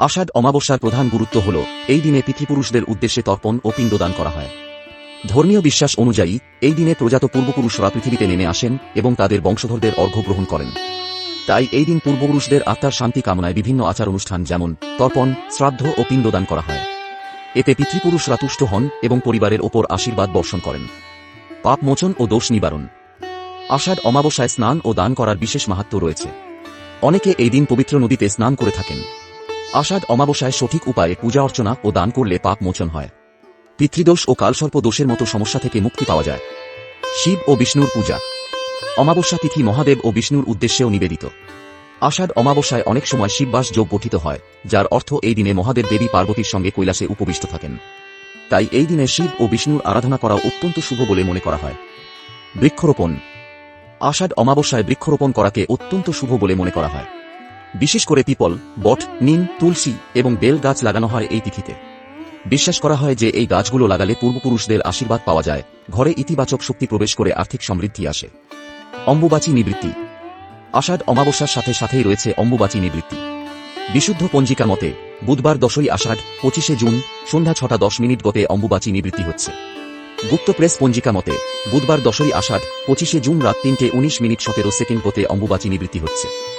আষাঢ় অমাবস্যার প্রধান গুরুত্ব হল, এই দিনে পিতৃপুরুষদের উদ্দেশ্যে তর্পণ ও পিণ্ডদান করা হয়। ধর্মীয় বিশ্বাস অনুযায়ী, এই দিনে প্রজাত পূর্বপুরুষরা পৃথিবীতে নেমে আসেন এবং তাদের বংশধরদের অর্ঘ্য গ্রহণ করেন। তাই এই দিন পূর্বপুরুষদের আত্মার শান্তি কামনায় বিভিন্ন আচার অনুষ্ঠান যেমন তর্পণ, শ্রাদ্ধ ও পিণ্ডদান করা হয়। এতে পিতৃপুরুষরা তুষ্ট হন এবং পরিবারের ওপর আশীর্বাদ বর্ষণ করেন। পাপ মোচন ও দোষ নিবারণ। আষাঢ় অমাবস্যায় স্নান ও দান করার বিশেষ মাহাত্ম্য রয়েছে। অনেকে এই দিন পবিত্র নদীতে স্নান করে থাকেন। আষাঢ় অমাবস্যায় সঠিক উপায়ে পূজা অর্চনা ও দান করলে পাপ মোচন হয়। পিতৃদোষ ও কালসর্প দোষের মতো সমস্যা থেকে মুক্তি পাওয়া যায়। শিব ও বিষ্ণুর পূজা। অমাবস্যা তিথি মহাদেব ও বিষ্ণুর উদ্দেশ্যেও নিবেদিত। আষাঢ় অমাবস্যায় অনেক সময় শিববাস যোগ গঠিত হয়, যার অর্থ এই দিনে মহাদেব দেবী পার্বতীর সঙ্গে কৈলাসে উপবিষ্ট থাকেন। তাই এই দিনে শিব ও বিষ্ণুর আরাধনা করা অত্যন্ত শুভ বলে মনে করা হয়। বৃক্ষরোপণ। আষাঢ় অমাবস্যায় বৃক্ষরোপণ করাকে অত্যন্ত শুভ বলে মনে করা হয়। বিশেষ করে পিপল, বট, নিম, তুলসী এবং বেল গাছ লাগানো হয় এই তিথিতে। বিশ্বাস করা হয় যে এই গাছগুলো লাগালে পূর্বপুরুষদের আশীর্বাদ পাওয়া যায়, ঘরে ইতিবাচক শক্তি প্রবেশ করে আর্থিক সমৃদ্ধি আসে। অম্বুবাচী নিবৃত্তি। আষাঢ় অমাবস্যার সাথে সাথেই রয়েছে অম্বুবাচী নিবৃত্তি। বিশুদ্ধ পঞ্জিকা মতে, বুধবার দশই আষাঢ়, পঁচিশে জুন, সন্ধ্যা ছটা দশ মিনিট গতে অম্বুবাচী নিবৃত্তি হচ্ছে। গুপ্ত প্রেস পঞ্জিকা মতে, বুধবার দশই আষাঢ়, পঁচিশে জুন রাত তিনটে উনিশ মিনিট সতেরো সেকেন্ড গতে অম্বুবাচী নিবৃত্তি হচ্ছে।